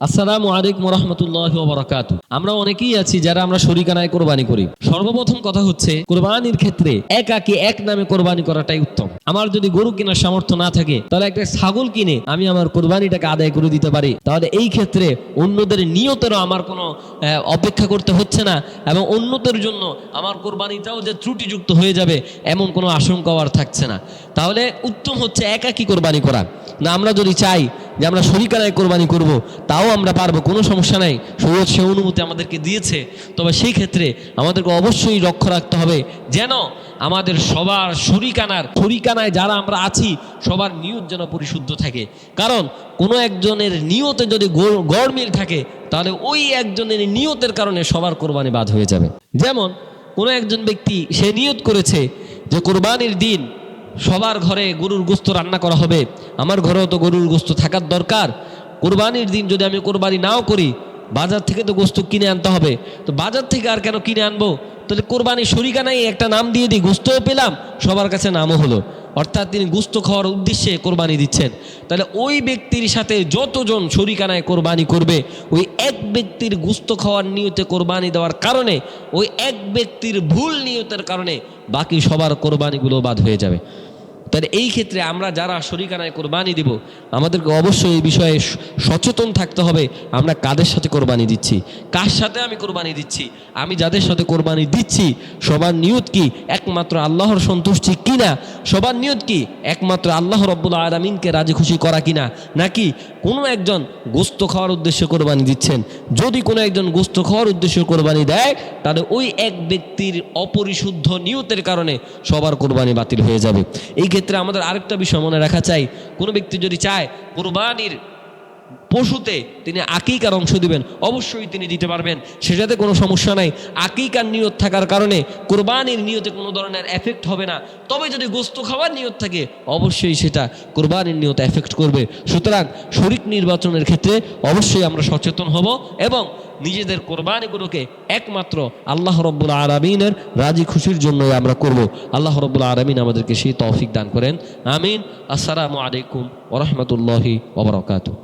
আসসালামু আলাইকুম রহমতুল্লাহ বরাকাতু আমরা অনেকেই আছি যারা আমরা শরিকানায় কোরবানি করি। সর্বপ্রথম কথা হচ্ছে, কোরবানির ক্ষেত্রে একাকে এক নামে কোরবানি করাটাই উত্তম। আমার যদি গরু কেনার সামর্থ্য না থাকে, তাহলে একটা ছাগল কিনে আমি আমার কোরবানিটাকে আদায় করে দিতে পারি। তাহলে এই ক্ষেত্রে অন্যদের নিয়তেরও আমার কোনো অপেক্ষা করতে হচ্ছে না এবং অন্যদের জন্য আমার কোরবানিটাও যে ত্রুটিযুক্ত হয়ে যাবে এমন কোনো আশঙ্কাও আর থাকছে না। তাহলে উত্তম হচ্ছে একাকি কোরবানি করা। না, আমরা যদি চাই যে আমরা শরিকানায় কোরবানি করব, তাও আমরা পারব, কোনো সমস্যা নাই। শরীয়ত সে অনুমতি আমাদেরকে দিয়েছে, তবে সেই ক্ষেত্রে আমাদেরকে অবশ্যই লক্ষ্য রাখতে হবে যেন আমাদের সবার শরিকানার, শরিকানায় যারা আমরা আছি, সবার নিয়ত যেন পরিশুদ্ধ থাকে। কারণ কোনো একজনের নিয়তে যদি গড়- গড়মিল থাকে, তাহলে ওই একজনের নিয়তের কারণে সবার কোরবানি বাদ হয়ে যাবে। যেমন কোনো একজন ব্যক্তি সে নিয়ত করেছে যে কোরবানির দিন সবার ঘরে গরুর গোস্ত রান্না করা হবে। আমার ঘরেও তো গরুর গোস্ত থাকার দরকার। কোরবানির দিন যদি আমি কোরবানি নাও করি, বাজার থেকে তো গোস্ত কিনে আনতে হবে। তো বাজার থেকে আর কেন কিনে আনব? তাহলে কোরবানি শরিকানাই একটা নাম দিয়ে দিই, গোস্তও পেলাম, সবার কাছে নামও হলো। অর্থাৎ তিনি গুস্ত খাওয়ার উদ্দেশ্যে কোরবানি দিচ্ছেন। তাহলে ওই ব্যক্তির সাথে যতজন শরিকানায় কোরবানি করবে, ওই এক ব্যক্তির গুস্ত খাওয়ার নিয়তে কোরবানি দেওয়ার কারণে, ওই এক ব্যক্তির ভুল নিয়তের কারণে বাকি সবার কোরবানিগুলো বাদ হয়ে যাবে। তাহলে এই ক্ষেত্রে আমরা যারা শরিকানায় কোরবানি দিব, আমাদেরকে অবশ্যই এই বিষয়ে সচেতন থাকতে হবে, আমরা কাদের সাথে কোরবানি দিচ্ছি? কার সাথে আমি কোরবানি দিচ্ছি? আমি যাদের সাথে কোরবানি দিচ্ছি, সবার নিয়ত কি? একমাত্র আল্লাহর সন্তুষ্টি কিনা? সবার নিয়ত কি? একমাত্র আল্লাহ রব্বুল আলমিনকে রাজি খুশি করা কিনা? নাকি কোনো একজন গোস্ত খাওয়ার উদ্দেশ্য কোরবানি দিচ্ছেন? যদি কোনো একজন গোস্ত খাওয়ার উদ্দেশ্য কোরবানি দেয়, তাহলে ওই এক ব্যক্তির অপরিশুদ্ধ নিয়তের কারণে সবার কোরবানি বাতিল হয়ে যাবে। এই ক্ষেত্রে আমাদের আরেকটা বিষয় মনে রাখা চাই। কোনো ব্যক্তি যদি চায় কোরবানির পশুতে তিনি আকিকার অংশ দিবেন, অবশ্যই তিনি দিতে পারবেন। সেটাতে কোনো সমস্যা নাই। আকিকার নিয়ত থাকার কারণে কোরবানির নিয়তে কোনো ধরনের এফেক্ট হবে না। তবে যদি গোস্ত খাওয়ার নিয়ত থাকে, অবশ্যই সেটা কোরবানির নিয়ত এফেক্ট করবে। সুতরাং শরিক নির্বাচনের ক্ষেত্রে অবশ্যই আমরা সচেতন হব এবং নিজেদের কোরবানিগুলোকে একমাত্র আল্লাহ রব্বুল আলমিনের রাজি খুশির জন্যই আমরা করব। আল্লাহ রব্বুল আলমিন আমাদেরকে সেই তৌফিক দান করেন। আমিন। আসসালামু আলাইকুম ওরহমতুল্লাহি ওবরাকাতু